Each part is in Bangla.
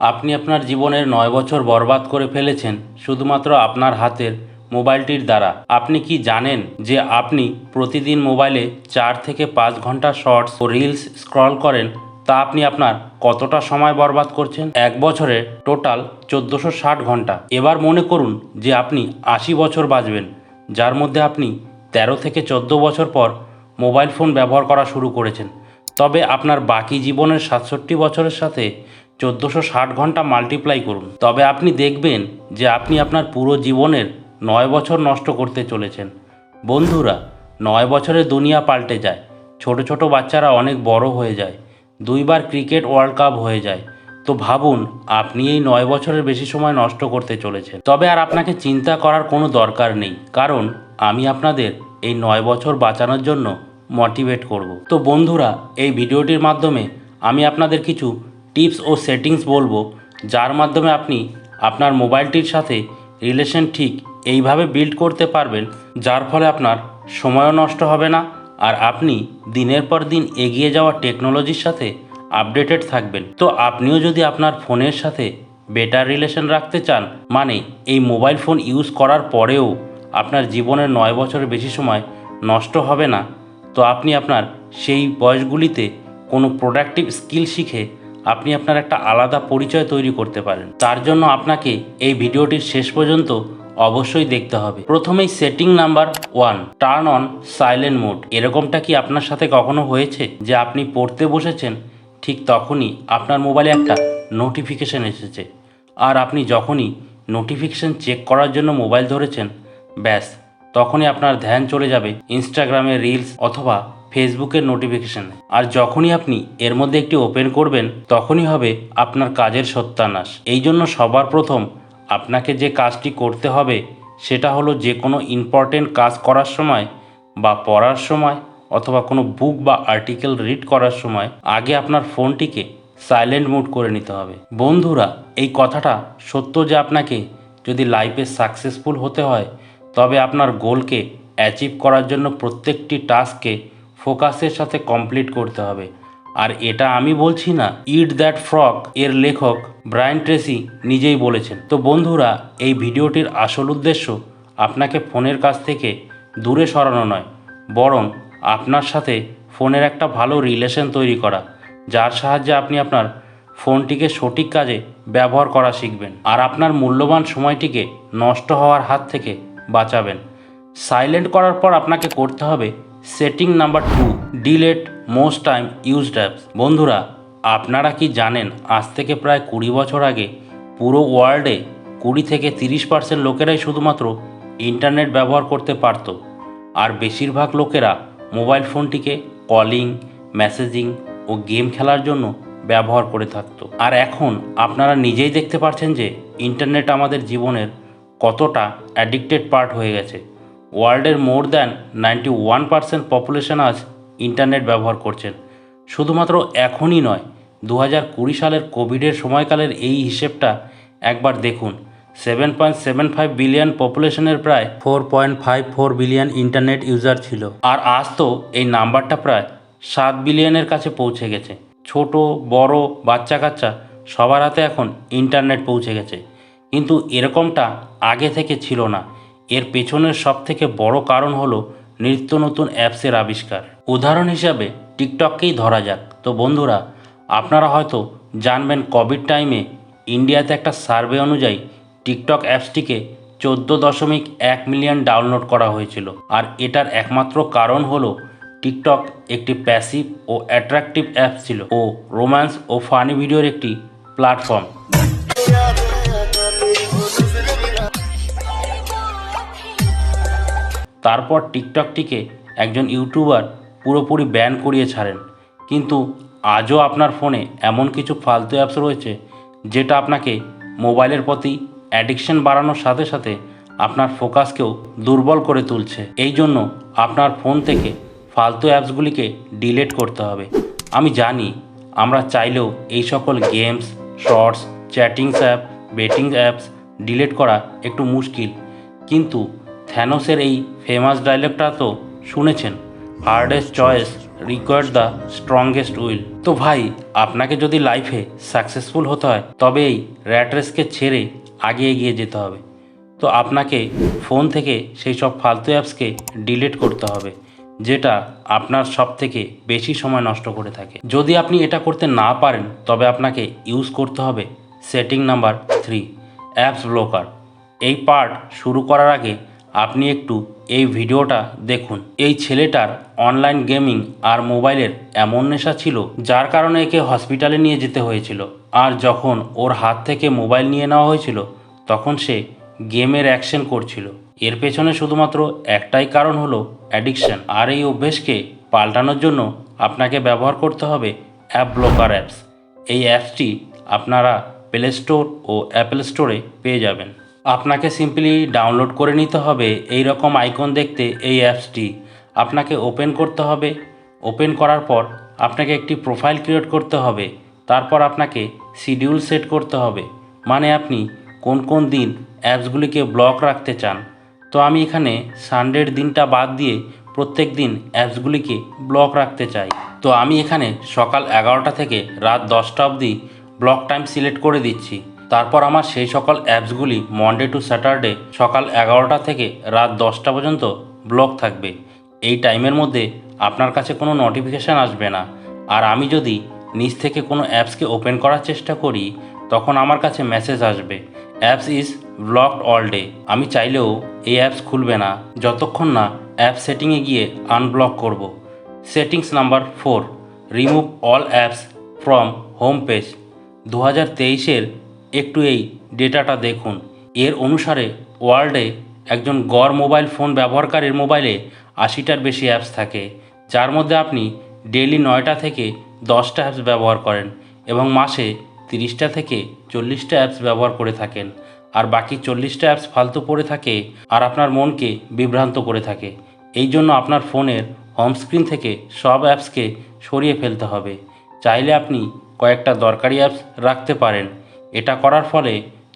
আপনি আপনার জীবনের নয় বছর বরবাদ করে ফেলেছেন শুধুমাত্র আপনার হাতের মোবাইলটির দ্বারা। আপনি কি জানেন যে আপনি প্রতিদিন মোবাইলে চার থেকে পাঁচ ঘণ্টা শর্টস ও রিলস স্ক্রল করেন, তা আপনি আপনার কতটা সময় বরবাদ করছেন? এক বছরে টোটাল চোদ্দোশো ষাট ঘণ্টা। এবার মনে করুন যে আপনি আশি বছর বাঁচবেন, যার মধ্যে আপনি তেরো থেকে চোদ্দ বছর পর মোবাইল ফোন ব্যবহার করা শুরু করেছেন। তবে আপনার বাকি জীবনের সাতষট্টি বছরের সাথে চোদ্দোশো ষাট ঘণ্টা মাল্টিপ্লাই করুন। তবে আপনি দেখবেন যে আপনি আপনার পুরো জীবনের নয় বছর নষ্ট করতে চলেছেন। বন্ধুরা, নয় বছরের দুনিয়া পাল্টে যায়। ছোট ছোট বাচ্চারা অনেক বড় হয়ে যায়। দুইবার ক্রিকেট ওয়ার্ল্ড কাপ হয়ে যায়। তো ভাবুন, আপনি এই নয় বছরের বেশি সময় নষ্ট করতে চলেছেন। তবে আর আপনাকে চিন্তা করার কোনো দরকার নেই। কারণ আমি আপনাদের এই নয় বছর বাঁচানোর জন্য মোটিভেট করব। তো বন্ধুরা, এই ভিডিওটির মাধ্যমে আমি আপনাদের কিছু টিপস ও সেটিংস বলব, যার মাধ্যমে আপনি আপনার মোবাইলটির সাথে রিলেশন ঠিক এইভাবে বিল্ড করতে পারবেন, যার ফলে আপনার সময়ও নষ্ট হবে না আর আপনি দিনের পর দিন এগিয়ে যাওয়া টেকনোলজির সাথে আপডেটেড থাকবেন। তো আপনিও যদি আপনার ফোনের সাথে বেটার রিলেশন রাখতে চান মানে এই মোবাইল ফোন ইউজ করার পরেও আপনার জীবনের নয় বছরের বেশি সময় নষ্ট হবে না, তো আপনি আপনার সেই বয়সগুলিতে কোনো প্রোডাক্টিভ স্কিল শিখে আপনি আপনার একটা আলাদা পরিচয় তৈরি করতে পারেন। তার জন্য আপনাকে এই ভিডিওটির শেষ পর্যন্ত অবশ্যই দেখতে হবে। প্রথমেই setting number one, turn on silent mode. এরকমটা কি আপনার সাথে কখনো হয়েছে যে আপনি পড়তে বসেছেন, ঠিক তখনই আপনার মোবাইলে একটা নোটিফিকেশন এসেছে আর আপনি যখনই নোটিফিকেশান চেক করার জন্য মোবাইল ধরেছেন, ব্যাস, তখনই আপনার ধ্যান চলে যাবে ইনস্টাগ্রামে রিলস অথবা ফেসবুকের নোটিফিকেশানে। আর যখনই আপনি এর মধ্যে একটি ওপেন করবেন, তখনই হবে আপনার কাজের সত্যানাশ। এই জন্য সবার প্রথম আপনাকে যে কাজটি করতে হবে, সেটা হলো যে কোনো ইম্পর্টেন্ট কাজ করার সময় বা পড়ার সময় অথবা কোনো বুক বা আর্টিকেল রিড করার সময় আগে আপনার ফোনটিকে সাইলেন্ট মুড করে নিতে হবে। বন্ধুরা, এই কথাটা সত্য যে আপনাকে যদি লাইফে সাকসেসফুল হতে হয়, তবে আপনার গোলকে অ্যাচিভ করার জন্য প্রত্যেকটি টাস্ককে ফোকাসের সাথে কমপ্লিট করতে হবে। আর এটা আমি বলছি না ইট দ্যাট ফ্রক এর লেখক ব্রায়ান ট্রেসি নিজেই বলেছেন। তো বন্ধুরা, এই ভিডিওটির আসল উদ্দেশ্য আপনাকে ফোনের কাছ থেকে দূরে সরানো নয়, বরং আপনার সাথে ফোনের একটা ভালো রিলেশন তৈরি করা, যার সাহায্যে আপনি আপনার ফোনটিকে সঠিক কাজে ব্যবহার করা শিখবেন আর আপনার মূল্যবান সময়টিকে নষ্ট হওয়ার হাত থেকে বাঁচাবেন। সাইলেন্ট করার পর আপনাকে করতে হবে setting number two delete most time used apps বন্ধুরা, আপনারা কি জানেন আজ থেকে প্রায় কুড়ি বছর আগে পুরো ওয়ার্ল্ডে কুড়ি থেকে তিরিশ পার্সেন্ট লোকেরাই শুধুমাত্র ইন্টারনেট ব্যবহার করতে পারতো? আর বেশিরভাগ লোকেরা মোবাইল ফোনটিকে কলিং মেসেজিং ও গেম খেলার জন্য ব্যবহার করে থাকত। আর এখন আপনারা নিজেই দেখতে পাচ্ছেন যে ইন্টারনেট আমাদের জীবনের কতটা অ্যাডিক্টেড পার্ট হয়ে গেছে। ওয়ার্ল্ডের more than ninety one percent population আজ ইন্টারনেট ব্যবহার করছেন। শুধুমাত্র এখনই নয় দু হাজার কুড়ি সালের কোভিডের সময়কালের এই হিসেবটা একবার দেখুন। Seven point seven five billion পপুলেশনের প্রায় four point five four billion internet user ছিল। আর আজ তো এই নাম্বারটা প্রায় সাত বিলিয়নের কাছে পৌঁছে গেছে। ছোট, বড় বাচ্চা কাচ্চা সবার হাতে এখন ইন্টারনেট পৌঁছে গেছে। কিন্তু এরকমটা আগে থেকে ছিল না। এর পেছনের সব থেকে বড় কারণ হলো নিত্য নতুন অ্যাপসের আবিষ্কার। উদাহরণ হিসাবে টিকটককেই ধরা যাক। তো বন্ধুরা, আপনারা হয়তো জানবেন কোভিড টাইমে ইন্ডিয়াতে একটা সার্ভে অনুযায়ী টিকটক অ্যাপসটিকে চোদ্দ দশমিক এক মিলিয়ন ডাউনলোড করা হয়েছিল। আর এটার একমাত্র কারণ হলো টিকটক একটি প্যাসিভ ও অ্যাট্রাকটিভ অ্যাপ ছিল ও রোম্যান্স ও ফানি ভিডিওর একটি প্ল্যাটফর্ম। তারপর টিকটকটিকে একজন ইউটিউবার পুরোপুরি ব্যান করিয়ে ছাড়েন। কিন্তু আজও আপনার ফোনে এমন কিছু ফালতু অ্যাপস রয়েছে, যেটা আপনাকে মোবাইলের প্রতি অ্যাডিকশন বাড়ানোর সাথে সাথে আপনার ফোকাসকেও দুর্বল করে তুলছে। এই জন্য আপনার ফোন থেকে ফালতু অ্যাপসগুলিকে ডিলেট করতে হবে। আমি জানি আমরা চাইলেও এই সকল games, shorts, chattings app, betting apps delete করা একটু মুশকিল, কিন্তু থ্যানোসের এই ফেমাস ডায়লগটা তো শুনেছেন। Hardest choice required the strongest will তো ভাই, আপনাকে যদি লাইফে সাকসেসফুল হতে হয়, তবে এই র্যাট রেসকে ছেড়ে আগে এগিয়ে যেতে হবে। তো আপনাকে ফোন থেকে সেই সব ফালতু অ্যাপসকে ডিলিট করতে হবে, যেটা আপনার সব থেকে বেশি সময় নষ্ট করে থাকে। যদি আপনি এটা করতে না পারেন, তবে আপনাকে ইউজ করতে হবে setting number three apps blocker এই পার্ট শুরু করার আগে আপনি একটু এই ভিডিওটা দেখুন। এই ছেলেটার অনলাইন গেমিং আর মোবাইলের এমন নেশা ছিল, যার কারণে একে হসপিটালে নিয়ে যেতে হয়েছিল। আর যখন ওর হাত থেকে মোবাইল নিয়ে নেওয়া হয়েছিল, তখন সে গেমের অ্যাকশন করছিল। এর পেছনে শুধুমাত্র একটাই কারণ হলো অ্যাডিকশন আর এই অভ্যেসকে পাল্টানোর জন্য আপনাকে ব্যবহার করতে হবে অ্যাপ ব্লকার অ্যাপস এই অ্যাপসটি আপনারা প্লে স্টোর ও অ্যাপেল স্টোরে পেয়ে যাবেন। আপনাকে সিম্পলি ডাউনলোড করে নিতে হবে এই রকম আইকন দেখতে এই অ্যাপসটি আপনাকে ওপেন করতে হবে। ওপেন করার পর আপনাকে একটি প্রোফাইল ক্রিয়েট করতে হবে। তারপর আপনাকে শিডিউল সেট করতে হবে। মানে আপনি কোন কোন দিন অ্যাপসগুলিকে ব্লক রাখতে চান। তো আমি এখানে সানডের দিনটা বাদ দিয়ে প্রত্যেক দিন অ্যাপসগুলিকে ব্লক রাখতে চাই। তো আমি এখানে সকাল এগারোটা থেকে রাত দশটা অবধি ব্লক টাইম সিলেক্ট করে দিচ্ছি। তারপর আমার সেই সকল অ্যাপসগুলি মন্ডে টু স্যাটারডে সকাল এগারোটা থেকে রাত দশটা পর্যন্ত ব্লক থাকবে। এই টাইমের মধ্যে আপনার কাছে কোনো নোটিফিকেশান আসবে না। আর আমি যদি নিচ থেকে কোনো অ্যাপসকে ওপেন করার চেষ্টা করি, তখন আমার কাছে মেসেজ আসবে। Apps is blocked all day. আমি চাইলেও এই অ্যাপস খুলবে না। যতক্ষণ না অ্যাপ সেটিংয়ে গিয়ে আনব্লক করব। Settings number four, remove all apps from home page. দু হাজার তেইশের একটু এই ডেটাটা দেখুন। এর অনুসারে ওয়ার্ল্ডে একজন গড় মোবাইল ফোন ব্যবহারকারীর মোবাইলে আশিটার বেশি অ্যাপস থাকে, যার মধ্যে আপনি ডেইলি নয়টা থেকে দশটা অ্যাপস ব্যবহার করেন এবং মাসে তিরিশটা থেকে চল্লিশটা অ্যাপস ব্যবহার করে থাকেন। আর বাকি চল্লিশটা অ্যাপস ফালতু পড়ে থাকে আর আপনার মনকে বিভ্রান্ত করে থাকে। এই জন্য আপনার ফোনের হোম স্ক্রিন থেকে সব অ্যাপসকে সরিয়ে ফেলতে হবে। চাইলে আপনি কয়েকটা দরকারি অ্যাপস রাখতে পারেন। এটা করার ফলে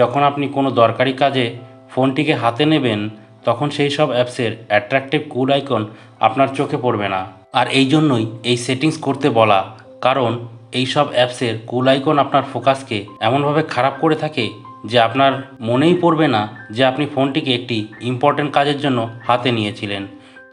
যখন আপনি কোনো দরকারি কাজে ফোনটিকে হাতে নেবেন, তখন সেই সব অ্যাপসের অ্যাট্রাকটিভ কুল আইকন আপনার চোখে পড়বে না। আর এই জন্যই এই সেটিংস করতে বলা, কারণ এই সব অ্যাপসের কুল আইকন আপনার ফোকাসকে এমনভাবে খারাপ করে থাকে যে আপনার মনেই পড়বে না যে আপনি ফোনটিকে একটি ইম্পর্ট্যান্ট কাজের জন্য হাতে নিয়েছিলেন।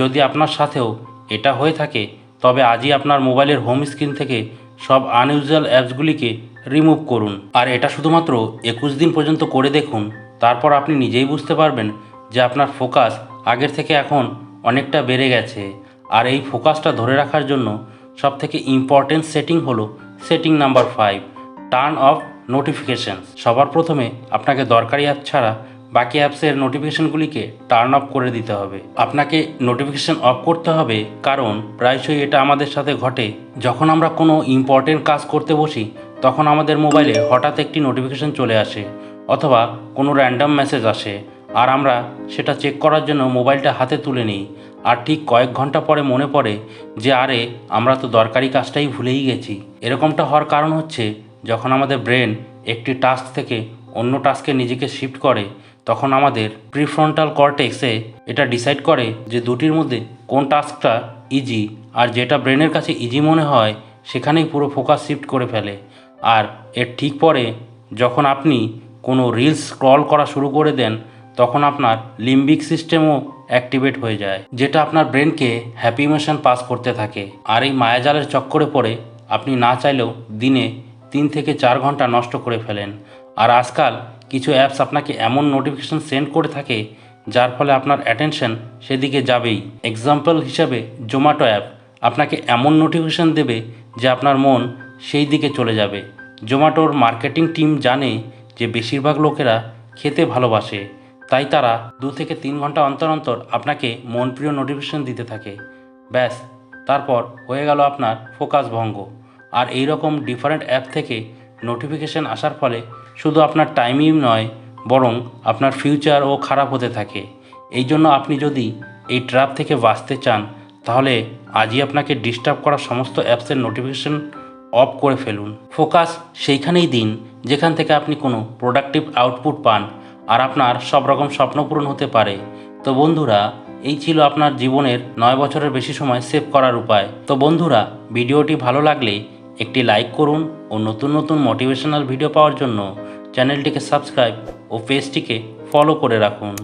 যদি আপনার সাথেও এটা হয়ে থাকে, তবে আজই আপনার মোবাইলের হোম স্ক্রিন থেকে সব আনইউজুয়াল অ্যাপসগুলিকে রিমুভ করুন। আর এটা শুধুমাত্র একুশ দিন পর্যন্ত করে দেখুন, তারপর আপনি নিজেই বুঝতে পারবেন যে আপনার ফোকাস আগের থেকে এখন অনেকটা বেড়ে গেছে। আর এই ফোকাসটা ধরে রাখার জন্য সবথেকে ইম্পর্টেন্ট সেটিং হলো setting number five turn off notification সবার প্রথমে আপনাকে দরকারি অ্যাপ ছাড়া বাকি অ্যাপসের নোটিফিকেশানগুলিকে টার্ন অফ করে দিতে হবে। আপনাকে নোটিফিকেশান অফ করতে হবে কারণ প্রায়শই এটা আমাদের সাথে ঘটে। যখন আমরা কোনো ইম্পর্টেন্ট কাজ করতে বসি তখন আমাদের মোবাইলে হঠাৎ একটি নোটিফিকেশান চলে আসে, অথবা কোনো র্যান্ডাম মেসেজ আসে, আর আমরা সেটা চেক করার জন্য মোবাইলটা হাতে তুলে নিই। আর ঠিক কয়েক ঘণ্টা পরে মনে পড়ে যে, আরে, আমরা তো দরকারি কাজটাই ভুলেই গেছি। এরকমটা হওয়ার কারণ হচ্ছে, যখন আমাদের ব্রেন একটি টাস্ক থেকে অন্য টাস্কে নিজেকে শিফট করে, তখন আমাদের প্রিফ্রন্টাল কর্টেক্সে এটা ডিসাইড করে যে, দুটির মধ্যে কোন টাস্কটা ইজি আর যেটা ব্রেনের কাছে ইজি মনে হয়, সেখানেই পুরো ফোকাস শিফট করে ফেলে। আর এর ঠিক পরে যখন আপনি কোনো রিলস স্ক্রল করা শুরু করে দেন, তখন আপনার লিম্বিক সিস্টেমও অ্যাক্টিভেট হয়ে যায়, যেটা আপনার ব্রেনকে হ্যাপি ইমোশন পাস করতে থাকে। আর এই মায়াজালের চক্করে পড়ে আপনি না চাইলেও দিনে তিন থেকে চার ঘণ্টা নষ্ট করে ফেলেন। আর আজকাল কিছু অ্যাপস আপনাকে এমন নোটিফিকেশন সেন্ড করে থাকে, যার ফলে আপনার অ্যাটেনশন সেদিকে যাবেই। এক্সাম্পল হিসাবে জোম্যাটো অ্যাপ আপনাকে এমন নোটিফিকেশন দেবে যে আপনার মন সেই দিকে চলে যাবে। জোম্যাটোর মার্কেটিং টিম জানে যে বেশিরভাগ লোকেরা খেতে ভালোবাসে, তাই তারা দু থেকে তিন ঘণ্টা অন্তর অন্তর আপনাকে মন প্রিয় নোটিফিকেশন দিতে থাকে। ব্যাস, তারপর হয়ে গেল আপনার ফোকাস ভঙ্গ। আর এই রকম ডিফারেন্ট অ্যাপ থেকে নোটিফিকেশান আসার ফলে শুধু আপনার টাইমই নয়, বরং আপনার ফিউচারও খারাপ হতে থাকে। এই জন্য আপনি যদি এই ট্র্যাপ থেকে বাঁচতে চান, তাহলে আজই আপনাকে ডিস্টার্ব করা সমস্ত অ্যাপসের নোটিফিকেশান অফ করে ফেলুন। ফোকাস সেইখানেই দিন, যেখান থেকে আপনি কোনো প্রোডাক্টিভ আউটপুট পান আর আপনার সব রকম স্বপ্ন পূরণ হতে পারে। তো বন্ধুরা, এই ছিল আপনার জীবনের নয় বছরের বেশি সময় সেভ করার উপায়। তো বন্ধুরা, ভিডিওটি ভালো লাগলে একটি লাইক করুন ও নতুন নতুন মোটিভেশনাল ভিডিও পাওয়ার জন্য চ্যানেলটিকে সাবস্ক্রাইব ও পেজটিকে ফলো করে রাখুন।